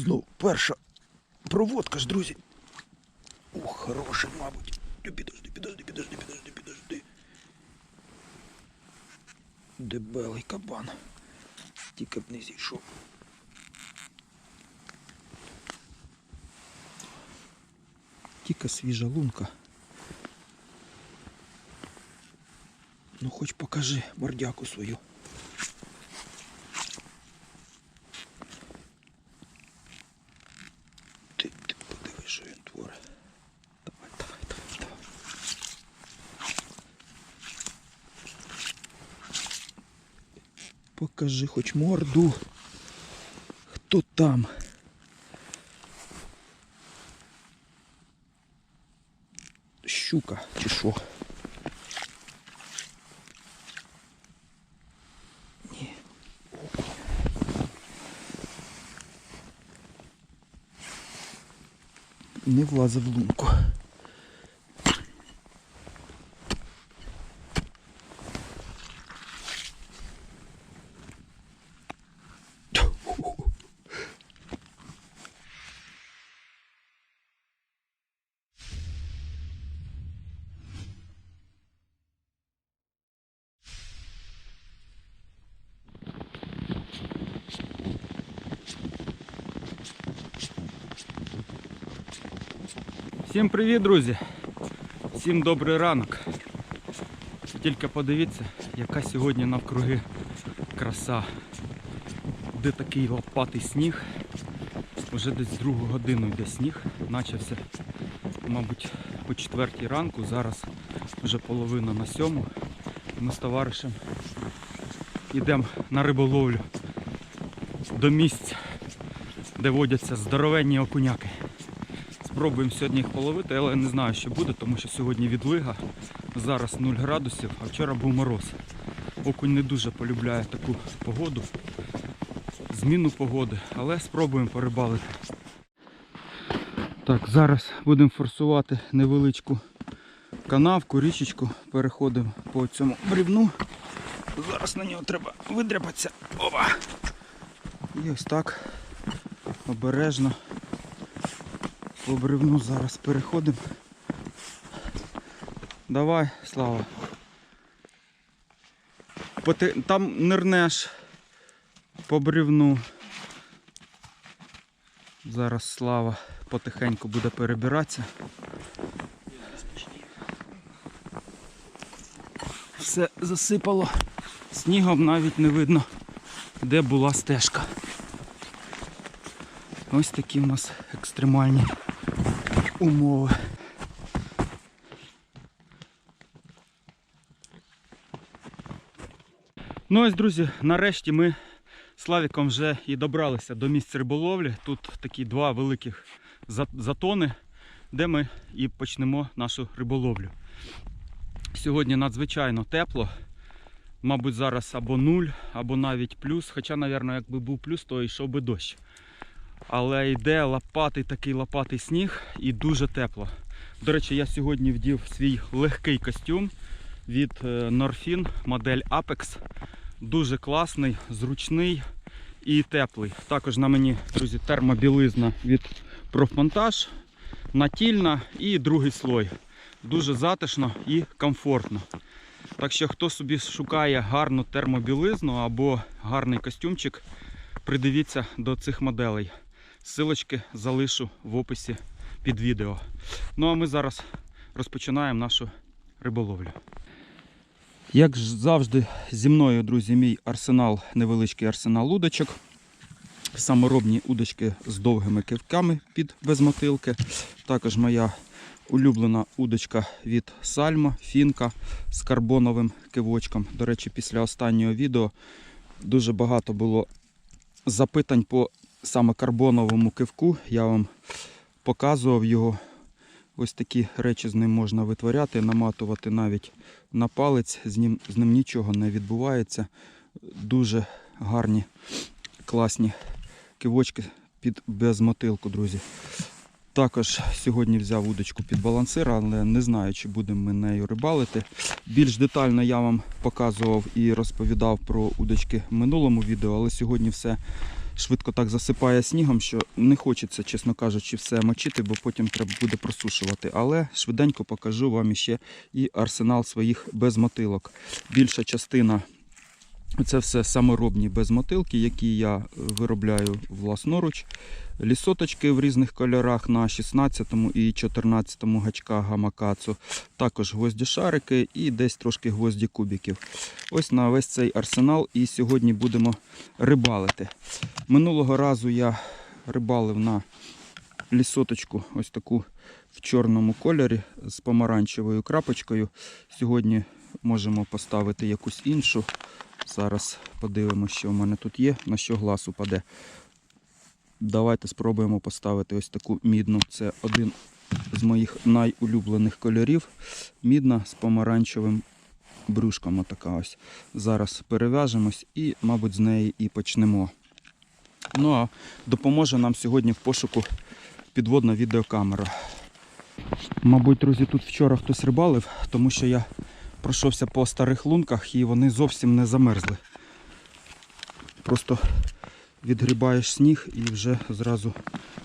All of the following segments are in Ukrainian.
Знов перша проводка ж, друзі. Ух, хороша, мабуть. Підожди, підожди, підожди, підожди, підожди. Дебелий кабан. Тільки б не зійшов. Тільки свіжа лунка. Ну хоч покажи мордяку свою. Ти, ти подиви, що він творить. Давай, давай, давай, давай. Покажи хоч морду. Хто там? Щука чи що? Ні. Не влазив в лунку. Всім привіт, друзі! Всім добрий ранок. Тільки подивіться, яка сьогодні навкруги краса. Де такий лопатий сніг. Уже десь другу годину йде сніг. Начався, мабуть, о четвертій ранку. Зараз вже половина на сьому. Ми з товаришем йдемо на риболовлю до місць, де водяться здоровенні окуняки. Спробуємо сьогодні їх половити, але не знаю, що буде, тому що сьогодні відлига. Зараз 0 градусів, а вчора був мороз. Окунь не дуже полюбляє таку погоду, зміну погоди, але спробуємо порибалити. Так, зараз будемо форсувати невеличку канавку, річечку. Переходимо по цьому брівну. Зараз на нього треба видряпатися. Опа! І ось так обережно по бревну зараз переходимо. Давай, Слава. Там нирнеш по бревну. Зараз Слава потихеньку буде перебиратися. Все засипало. Снігом навіть не видно, де була стежка. Ось такі в нас екстремальні умови. Ну ось, друзі, нарешті ми з Славіком вже і добралися до місця риболовлі. Тут такі два великих затони, де ми і почнемо нашу риболовлю. Сьогодні надзвичайно тепло. Мабуть, зараз або нуль, або навіть плюс. Хоча, мабуть, якби був плюс, то йшов би дощ. Але йде лопатий такий лопатий сніг і дуже тепло. До речі, я сьогодні вдів свій легкий костюм від е, Norfin модель Apex. Дуже класний, зручний і теплий. Також на мені, друзі, термобілизна від профмонтаж, натільна і другий слой. Дуже затишно і комфортно. Так що, хто собі шукає гарну термобілизну або гарний костюмчик, придивіться до цих моделей. Силочки залишу в описі під відео. Ну а ми зараз розпочинаємо нашу риболовлю. Як завжди, зі мною, друзі, мій арсенал, невеличкий арсенал удочок. Саморобні удочки з довгими кивками під безмотилки. Також моя улюблена удочка від Сальма, фінка з карбоновим кивочком. До речі, після останнього відео дуже багато було запитань по саме карбоновому кивку. Я вам показував його. Ось такі речі з ним можна витворяти, наматувати навіть на палець, з ним, з ним нічого не відбувається. Дуже гарні, класні кивочки під безмотилку, друзі. Також сьогодні взяв удочку під балансир, але не знаю, чи будемо ми нею рибалити. Більш детально я вам показував і розповідав про удочки в минулому відео, але сьогодні все швидко так засипає снігом, що не хочеться, чесно кажучи, все мочити, бо потім треба буде просушувати. Але швиденько покажу вам іще і арсенал своїх безмотилок. Більша частина це все саморобні безмотилки, які я виробляю власноруч. Лісоточки в різних кольорах на 16 і 14 гачках гамакацу. Також гвозді шарики і десь трошки гвозді кубиків. Ось на весь цей арсенал і сьогодні будемо рибалити. Минулого разу я рибалив на лісоточку ось таку в чорному кольорі з помаранчевою крапочкою. Сьогодні можемо поставити якусь іншу. Зараз подивимося, що в мене тут є, на що глаз упаде. Давайте спробуємо поставити ось таку мідну. Це один з моїх найулюблених кольорів. Мідна з помаранчевим брюшком. Отака ось. Зараз перев'яжемось і, мабуть, з неї і почнемо. Ну а допоможе нам сьогодні в пошуку підводна відеокамера. Мабуть, друзі, тут вчора хтось рибалив, тому що я пройшовся по старих лунках і вони зовсім не замерзли. Просто відгрібаєш сніг і вже зразу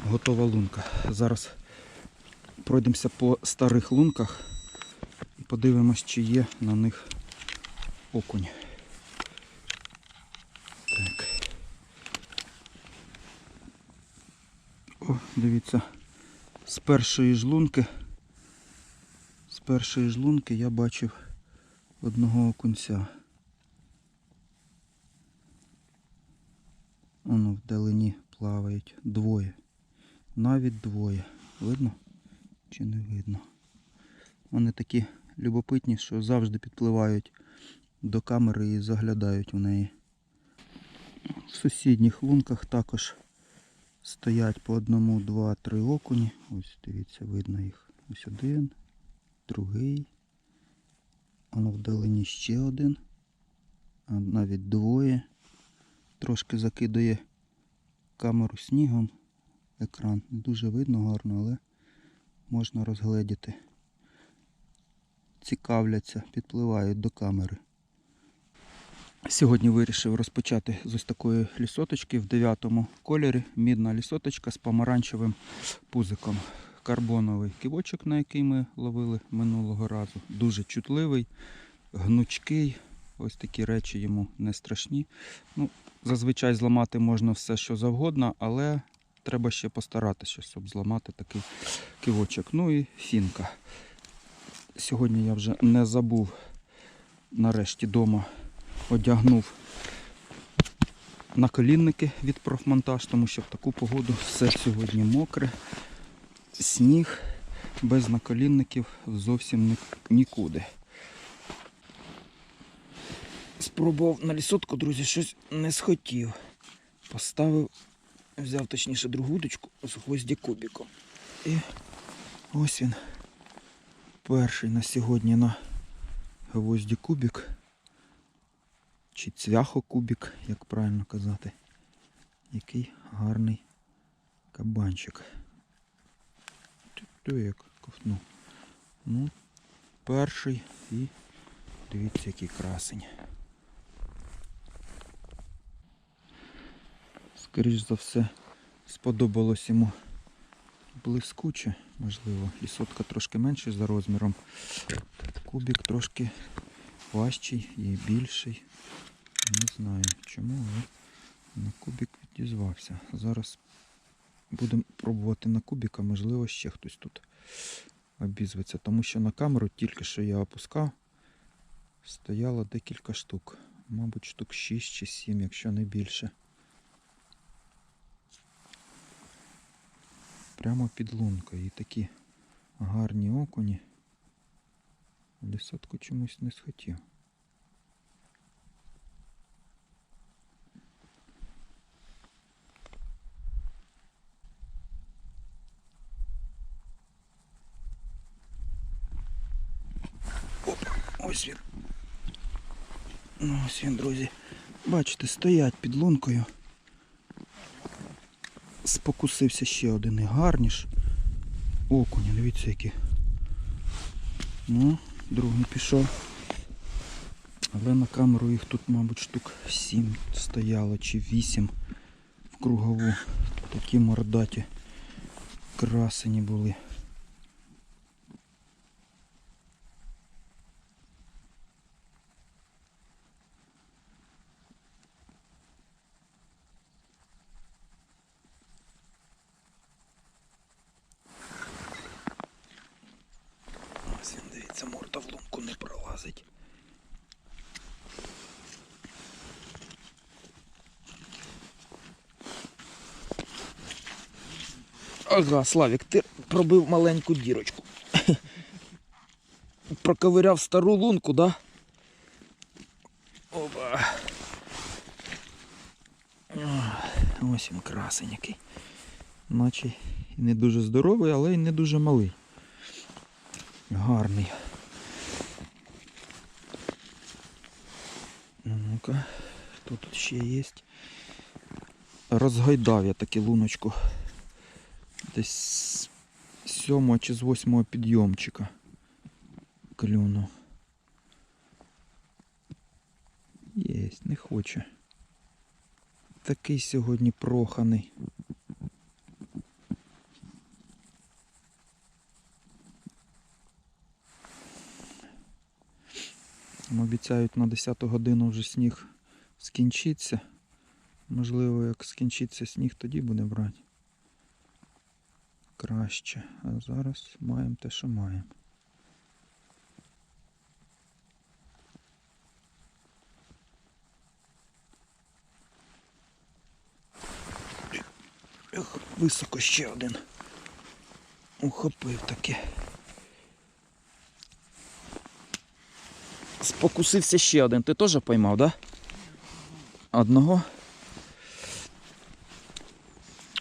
готова лунка. Зараз пройдемося по старих лунках і подивимось, чи є на них окунь. Так. О, дивіться, з першої ж лунки, з першої ж лунки я бачив одного окунця. Воно вдалині плавають двоє. Навіть двоє. Видно? Чи не видно? Вони такі любопитні, що завжди підпливають до камери і заглядають в неї. В сусідніх лунках також стоять по одному, два, три окуні. Ось дивіться, видно їх. Ось один, другий. Воно вдалині ще один. А навіть двоє. Трошки закидує камеру снігом. Екран дуже видно гарно, але можна розгледіти. Цікавляться, підпливають до камери. Сьогодні вирішив розпочати з ось такої лісоточки в 9 кольорі. Мідна лісоточка з помаранчевим пузиком. Карбоновий кивочок, на який ми ловили минулого разу. Дуже чутливий, гнучкий. Ось такі речі йому не страшні. Ну, зазвичай зламати можна все, що завгодно, але треба ще постаратися, щоб зламати такий кивочок. Ну і фінка. Сьогодні я вже не забув нарешті вдома одягнув наколінники від профмонтаж, тому що в таку погоду все сьогодні мокре, сніг без наколінників зовсім нікуди. Спробував на лісотку, друзі, щось не схотів. Поставив, взяв точніше другу удочку з гвозді кубіком. І ось він. Перший на сьогодні на гвозді кубік чи цвяхокубік, як правильно казати. Який гарний кабанчик. Ти як ковтнув. Ну, перший і дивіться, який красень. Скоріш за все, сподобалось йому блискуче, можливо. Лісотка трошки менше за розміром. Кубик трошки важчий і більший. Не знаю чому, але на кубик відізвався. Зараз будемо пробувати на кубіка, можливо, ще хтось тут обізветься. Тому що на камеру тільки що я опускав, стояло декілька штук. Мабуть, штук 6 чи 7, якщо не більше. Прямо під лункою. І такі гарні окуні. Лісотку чомусь не схотів. Ось він. Ну, ось він, друзі. Бачите, стоять під лункою. Спокусився ще один і гарніш. Окуні, дивіться які. Ну, другий пішов. Але на камеру їх тут, мабуть, штук 7 стояло чи 8. в кругову. Такі мордаті красені були. Ось він, дивіться, морда в лунку не пролазить. Ага, Славік, ти пробив маленьку дірочку. Проковиряв стару лунку, да? Опа. Ось він красень який. Наче не дуже здоровий, але й не дуже малий. Гарний. Ну-ка, хто тут ще є? Розгайдав я таки луночку. Десь з сьомого чи з восьмого підйомчика клюнув. Єсть, не хоче. Такий сьогодні проханий. Обіцяють на 10 годину вже сніг скінчиться. Можливо, як скінчиться сніг, тоді буде брати. Краще. А зараз маємо те, що маємо. Високо ще один. Ухопив таки. Спокусився ще один. Ти теж поймав, да? Одного.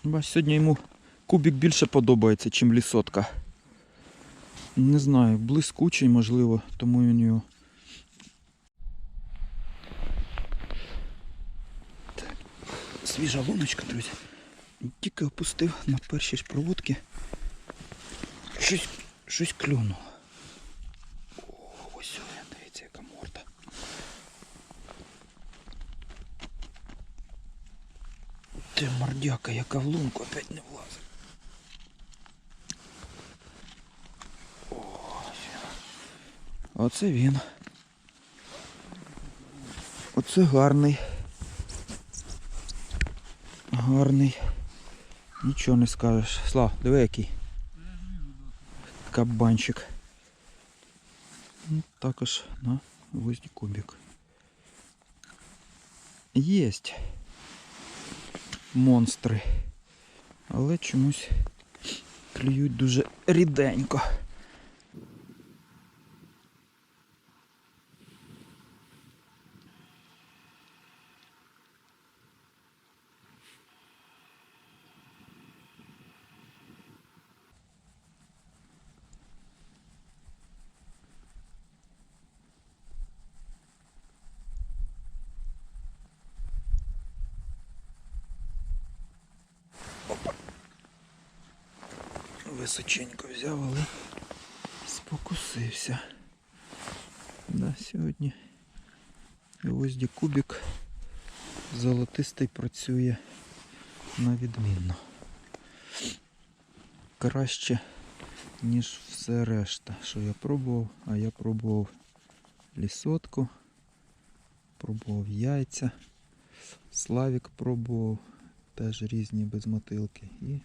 Бач, сьогодні йому кубик більше подобається, ніж лісотка. Не знаю, блискучий, можливо, тому він його. Так. Свіжа луночка, друзі. Тільки опустив на перші ж проводки. Щось, щось клюнуло. О, ось він, дивіться, яка морда. Ти мордяка, яка в лунку опять не влазить. Оце він. Оце гарний. Гарний. Нічого не скажеш. Слав, диви який. Кабанчик. Ну, Також на гвозді кубик. Єсть монстри. Але чомусь клюють дуже ріденько. Височенько взяв, але спокусився. Да, сьогодні гвозді кубик золотистий працює на відмінно. Краще, ніж все решта, що я пробував, а я пробував лісотку, пробував яйця, славік пробував, теж різні безмотилки. І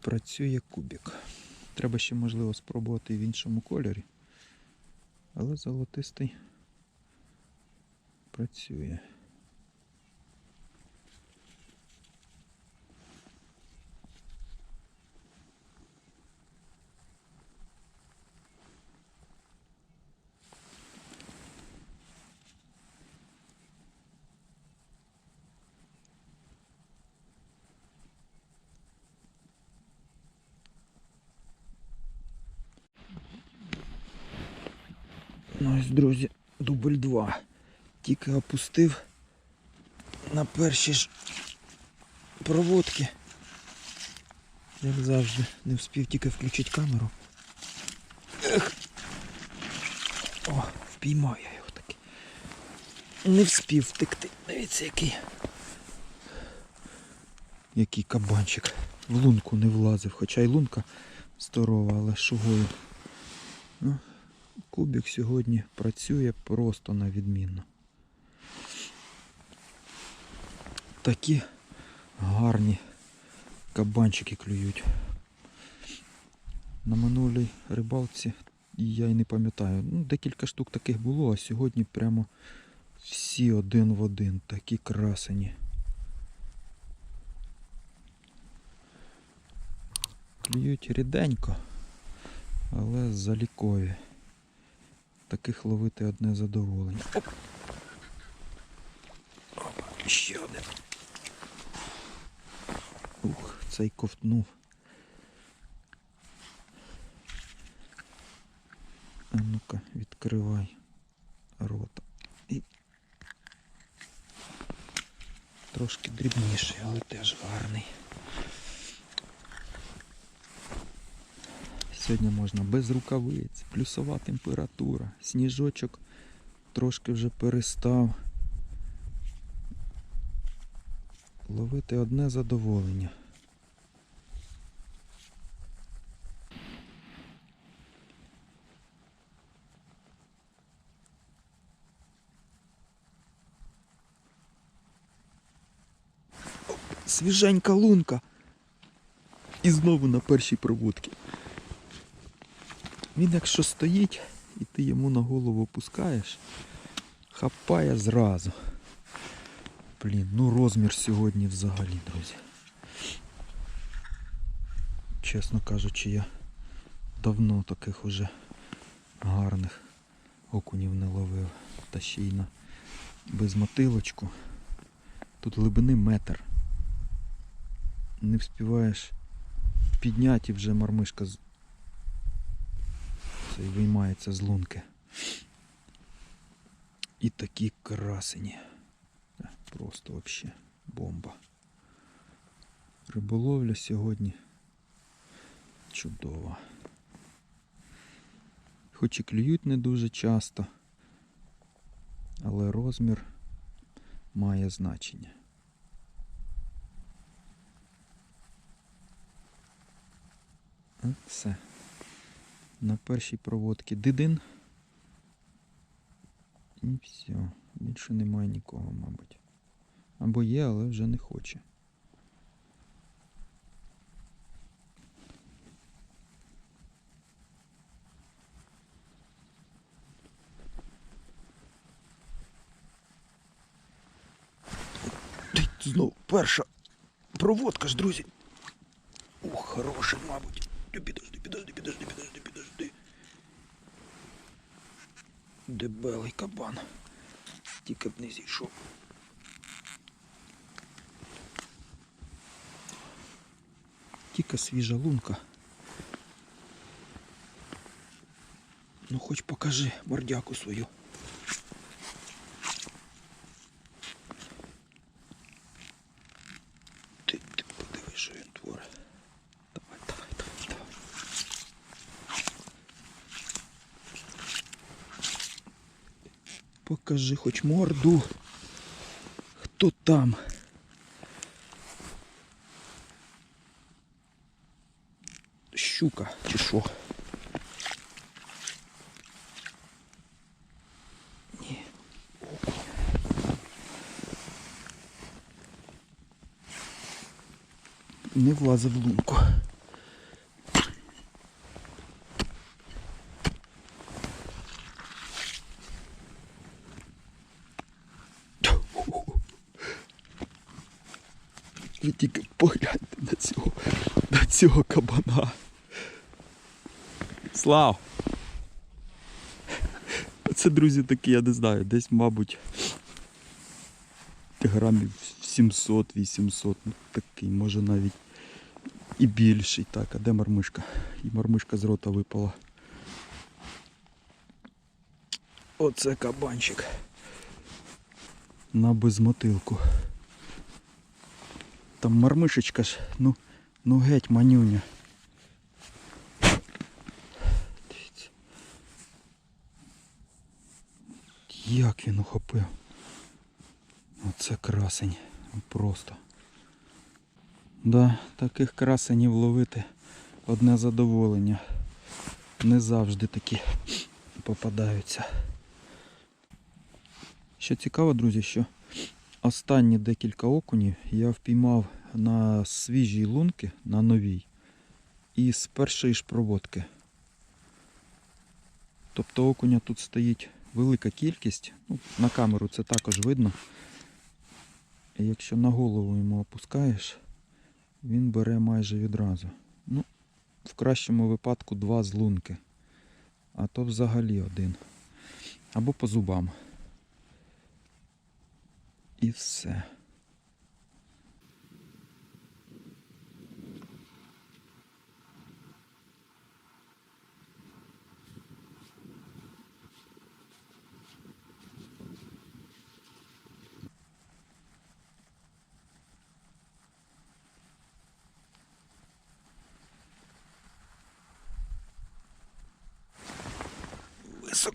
працює кубик. Треба ще можливо спробувати в іншому кольорі. Але золотистий працює. Ось, друзі, дубль 2. Тільки опустив на перші ж проводки. Як завжди, не встиг тільки включити камеру. Ех. О, впіймав я його таки. Не вспів втекти. Дивіться, який який кабанчик. В лунку не влазив, хоча й лунка здорова, але шугою. Ну, кубик сьогодні працює просто на відмінно. Такі гарні кабанчики клюють. На минулій рибалці я й не пам'ятаю. Ну, декілька штук таких було, а сьогодні прямо всі один в один, такі красені. Клюють ріденько, але залікові. Таких ловити одне задоволення. Оп! Опа, ще один. Ух, цей ковтнув. А ну-ка, відкривай рота. І... Трошки дрібніший, але теж гарний. Сьогодні можна без рукавиць, плюсова температура, сніжочок трошки вже перестав. Ловити одне задоволення. Свіженька лунка. І знову на першій проводці. Він якщо стоїть і ти йому на голову опускаєш, хапає зразу. Блін, ну розмір сьогодні взагалі, друзі. Чесно кажучи, я давно таких уже гарних окунів не ловив. Та ще й на без мотилочку. Тут глибини метр. Не вспіваєш підняти вже мармишка й виймається з лунки. І такі красені. Е, Просто вообще бомба. Риболовля сьогодні чудова. Хоч і клюють не дуже часто, але розмір має значення. От все. На першій проводці дидин. І все. Більше немає нікого, мабуть. Або є, але вже не хоче. Знову перша проводка ж, друзі. Ух, хороший, мабуть. Підожди, підожди, підожди, підожди. Дебелий кабан. Тільки б не зійшов. Тільки свіжа лунка. Ну хоч покажи мордяку свою. Ти, ти подиви, що він творить. Давай, давай, давай, давай. Покажи хоч морду. Хто там? Щука чи що? Ні. Не влазив в лунку. Ви тільки погляньте на цього, на цього кабана. Слав! Це, друзі, такі, я не знаю, десь, мабуть, грамів 700-800, ну такий, може навіть і більший. Так, а де мармишка? І мармишка з рота випала. Оце кабанчик. На безмотилку. Там мармишечка ж, ну, ну геть манюня. Як він ухопив. Оце красень. Просто. Да, таких красенів ловити одне задоволення. Не завжди такі попадаються. Що цікаво, друзі, що останні декілька окунів я впіймав на свіжій лунки, на новій, і з першої ж проводки. Тобто окуня тут стоїть велика кількість. Ну, на камеру це також видно. І якщо на голову йому опускаєш, він бере майже відразу. Ну, в кращому випадку два з лунки. А то взагалі один. Або по зубам. І все.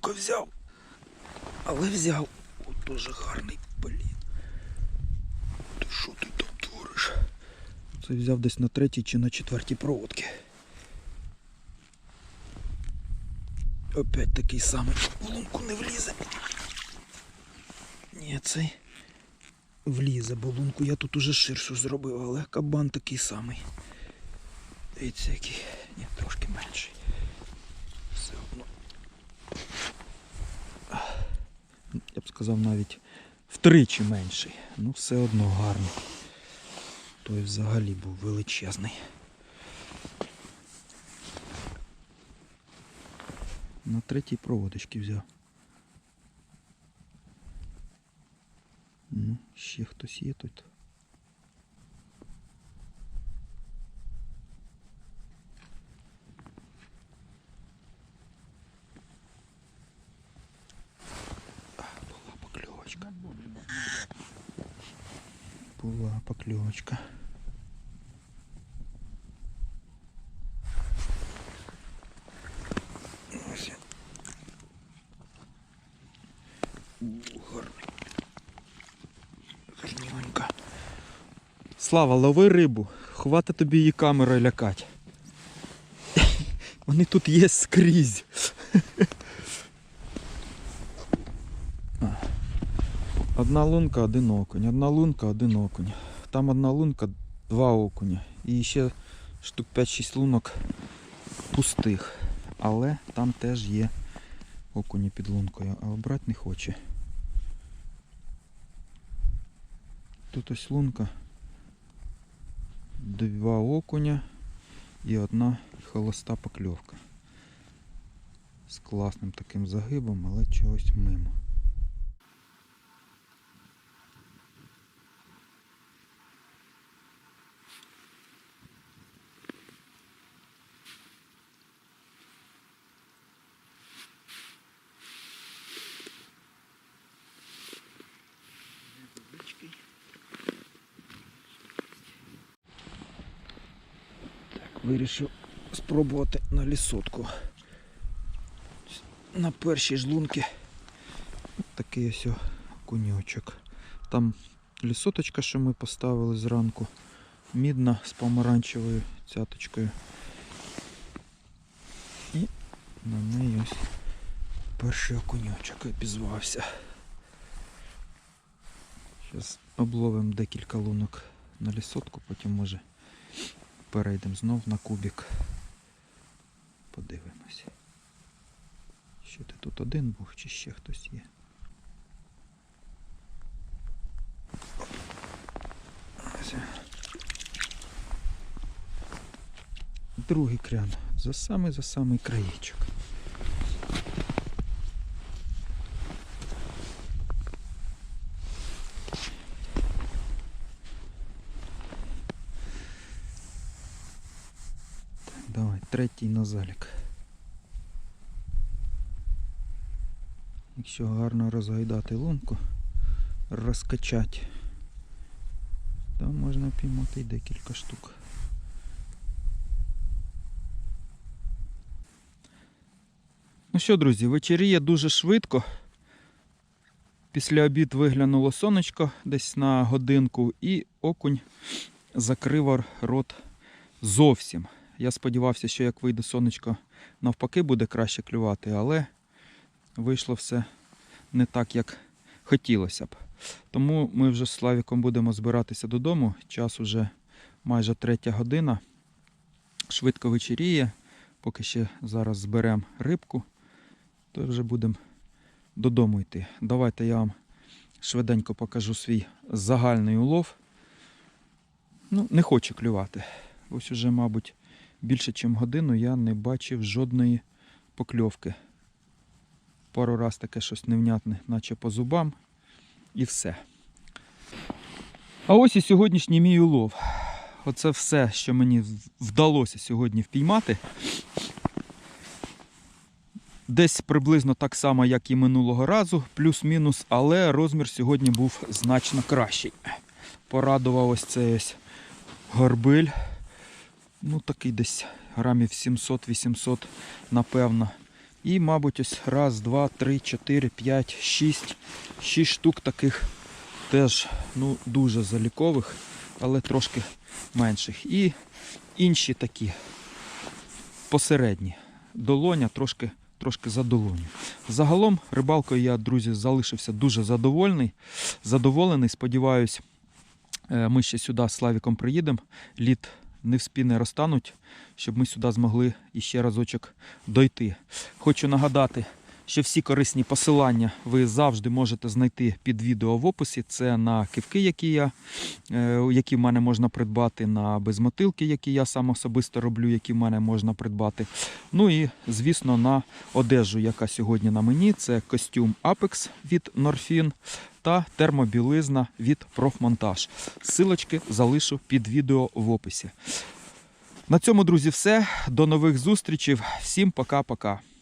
Високо взяв. Але взяв. От дуже гарний блін. Ти що ти там твориш? Це взяв десь на третій чи на четвертій проводці. Опять такий самий в лунку не влізе. Ні, цей влізе, бо лунку я тут уже ширшу зробив, але кабан такий самий. Дивіться, який. Ні, трошки менший. Все одно. Я б сказав навіть втричі менший. Ну все одно гарний. Той взагалі був величезний. На третій проводочки взяв. Ну, ще хтось є тут. Була покльовочка. Була покльовочка. Ось. Гарний. Гарненька. Слава, лови рибу. Хвата тобі її камерою лякать. Вони тут є скрізь. Одна лунка, один окунь, одна лунка, один окунь. Там одна лунка, два окуня. І ще штук 5-6 лунок пустих. Але там теж є окуні під лункою, а брати не хоче. Тут ось лунка, два окуня і одна холоста покльовка. З класним таким загибом, але чогось мимо. Вирішив спробувати на лісотку. На першій ж лунки такий ось куньочок. Там лісоточка, що ми поставили зранку, мідна з помаранчевою цяточкою. І на неї ось перший окуньочок обізвався. Зараз обловимо декілька лунок на лісотку, потім може перейдемо знов на кубик. Подивимось. Що ти тут один був чи ще хтось є? Другий крян. За самий за самий краєчок. Так, давай, третій на залік. Якщо гарно розгайдати лунку, розкачати, то можна піймати й декілька штук. Ну що, друзі, вечеріє дуже швидко. Після обід виглянуло сонечко десь на годинку і окунь закрив рот зовсім. Я сподівався, що як вийде сонечко, навпаки буде краще клювати, але вийшло все не так, як хотілося б. Тому ми вже з Славіком будемо збиратися додому. Час уже майже третя година. Швидко вечеріє. Поки ще зараз зберемо рибку, то вже будемо додому йти. Давайте я вам швиденько покажу свій загальний улов. Ну, не хочу клювати. Ось уже, мабуть, більше, ніж годину я не бачив жодної покльовки. Пару раз таке щось невнятне, наче по зубам, і все. А ось і сьогоднішній мій улов. Оце все, що мені вдалося сьогодні впіймати. Десь приблизно так само, як і минулого разу, плюс-мінус, але розмір сьогодні був значно кращий. Порадував ось цей ось горбиль. Ну, такий десь грамів 700-800, напевно. І, мабуть, ось раз, два, три, чотири, п'ять, шість. Шість штук таких теж ну, дуже залікових, але трошки менших. І інші такі посередні. Долоня трошки, трошки за долоню. Загалом рибалкою я, друзі, залишився дуже задовольний. Задоволений. Сподіваюсь, е, ми ще сюди з Славіком приїдемо. Лід не в не розтануть, щоб ми сюди змогли іще разочок дойти. Хочу нагадати, що всі корисні посилання ви завжди можете знайти під відео в описі. Це на кивки, які я, е, які в мене можна придбати, на безмотилки, які я сам особисто роблю, які в мене можна придбати. Ну і, звісно, на одежу, яка сьогодні на мені. Це костюм Apex від Norfin та термобілизна від Профмонтаж. Силочки залишу під відео в описі. На цьому, друзі, все. До нових зустрічей. Всім пока-пока.